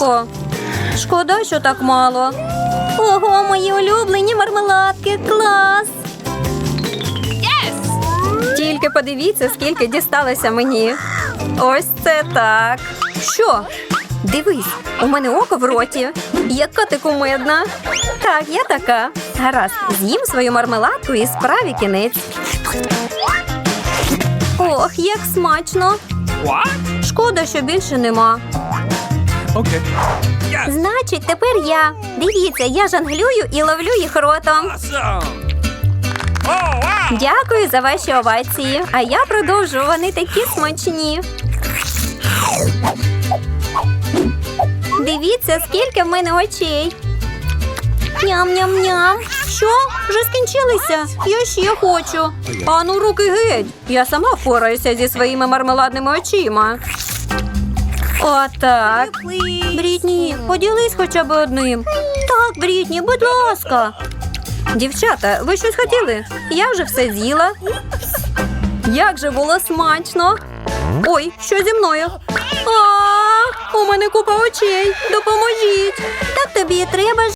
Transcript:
швидко. Шкода, що так мало. Ого, мої улюблені мармеладки. Клас! Тільки подивіться, скільки дісталося мені. Ось це так. Що? Дивись, у мене око в роті. Яка ти кумедна. Так, я така. Гаразд, з'їм свою мармеладку і справі кінець. Ох, як смачно. Шкода, що більше нема. Okay. Значить, тепер я. Дивіться, я жонглюю і ловлю їх ротом. Awesome. Oh wow. Дякую за ваші овації. А я продовжу. Вони такі смачні. Дивіться, скільки в мене очей. Ням-ням-ням. Що? Вже скінчилися? Я ще хочу. А ну руки геть. Я сама впораюся зі своїми мармеладними очима. Отак. Брітні, поділись хоча б одним. Так, Брітні, будь ласка. Дівчата, ви щось хотіли? Я вже все з'їла. Як же було смачно. Ой, що зі мною? А, у мене купа очей. Допоможіть. Так тобі і треба